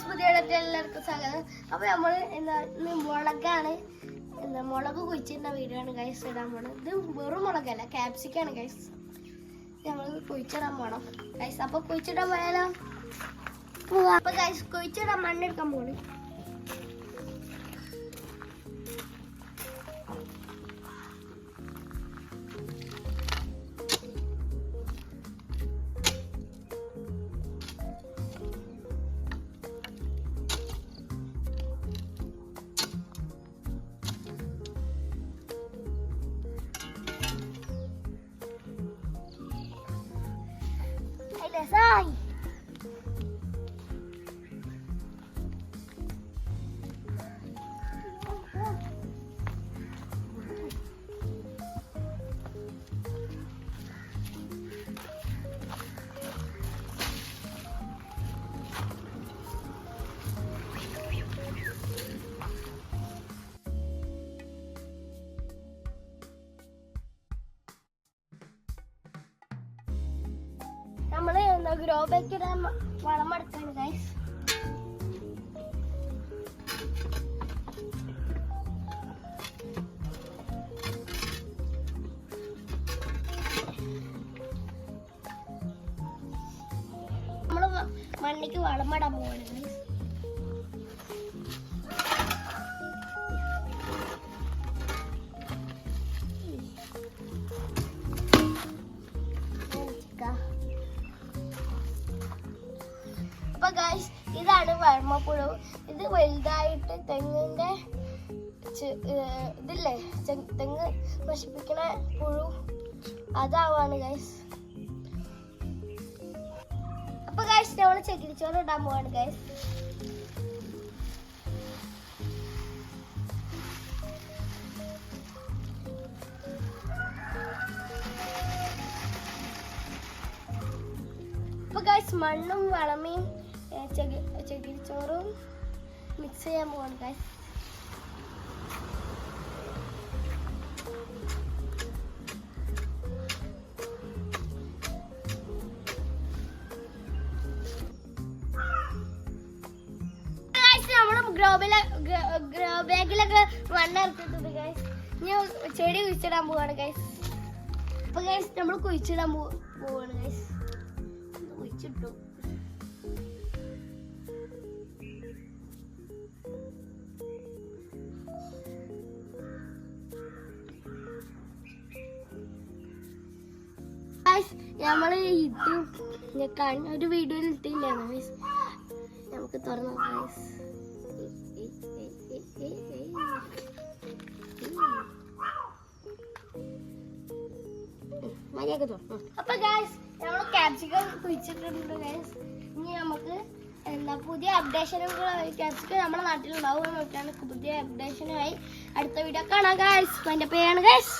Guys പുതിയ എല്ലാവർക്കും സ്വാഗതം. അപ്പൊ നമ്മൾ എന്താ മുളകാണ്. എന്താ മുളക് കുഴിച്ചിരുന്ന വീഡിയോ ആണ് ഗൈസ് ഇടാൻ പോണത്. ഇത് വെറും മുളകല്ല ക്യാപ്സിക്കാണ് ഗൈസ് നമ്മൾ കുഴിച്ചിടാൻ പോണം. ഗൈസ് അപ്പൊ കുഴിച്ചിടാൻ പോയാലോ. അപ്പൊ ഗൈസ് കുഴിച്ചിടാൻ മണ്ണെടുക്കാൻ പോണ്. Design. ഗ്രോ ബാക്കിൽ വളം എടുക്കാണ് ഗൈസ് മണ്ണിക്ക് വളമിടാൻ പോവാണ് ഗൈസ് ഗൈസ് ഇതാണ് വർമ്മപ്പുഴു. ഇത് വലുതായിട്ട് തെങ്ങിന്റെ ഇതില്ലേ തെങ്ങ് നശിപ്പിക്കണ പുഴു. അതാവാണ് ഗൈസ് അപ്പൊ ഗൈസ് നമ്മൾ ചകിരിച്ചോറ് ഇടാൻ പോവാണ് ഗൈസ് അപ്പൊ ഗൈസ് മണ്ണും വളമയും ചകിരിച്ചോറും മിക്സ് ചെയ്യാൻ പോവാണ് ഗൈസ് ഗ്രോ ബാഗിലൊക്കെ മണ്ണ് ഇറക്കിയിട്ടുണ്ട് ഗൈസ് ഇനി ചെടി കുഴിച്ചിടാൻ പോവാണ് ഗൈസ് അപ്പൊ ഗൈസ് നമ്മൾ കുഴിച്ചിടാൻ പോവാണ് ഗൈസ് കുഴിച്ചിട്ടു. ഗൈസ് നമ്മൾ ഇത് ഒരു വീഡിയോയിൽ ഇട്ടില്ല ഗൈസ് നമുക്ക് തുറന്നു ഗൈസ് മര്യാദ തുറന്നു അപ്പൊ ഗൈസ് നമ്മൾ ക്യാപ്സിക്കം കുഴിച്ചിട്ടുണ്ട് ഗൈസ് ഇനി നമുക്ക് എന്താ പുതിയ അപ്ഡേഷനുകളായി ക്യാപ്സിക്കം നമ്മുടെ നാട്ടിലുണ്ടാവും നോക്കിയാണ് പുതിയ അപ്ഡേഷനുമായി അടുത്ത വീഡിയോ കാണാം ഗൈസ് എന്റെ പേരാണ് ഗൈസ്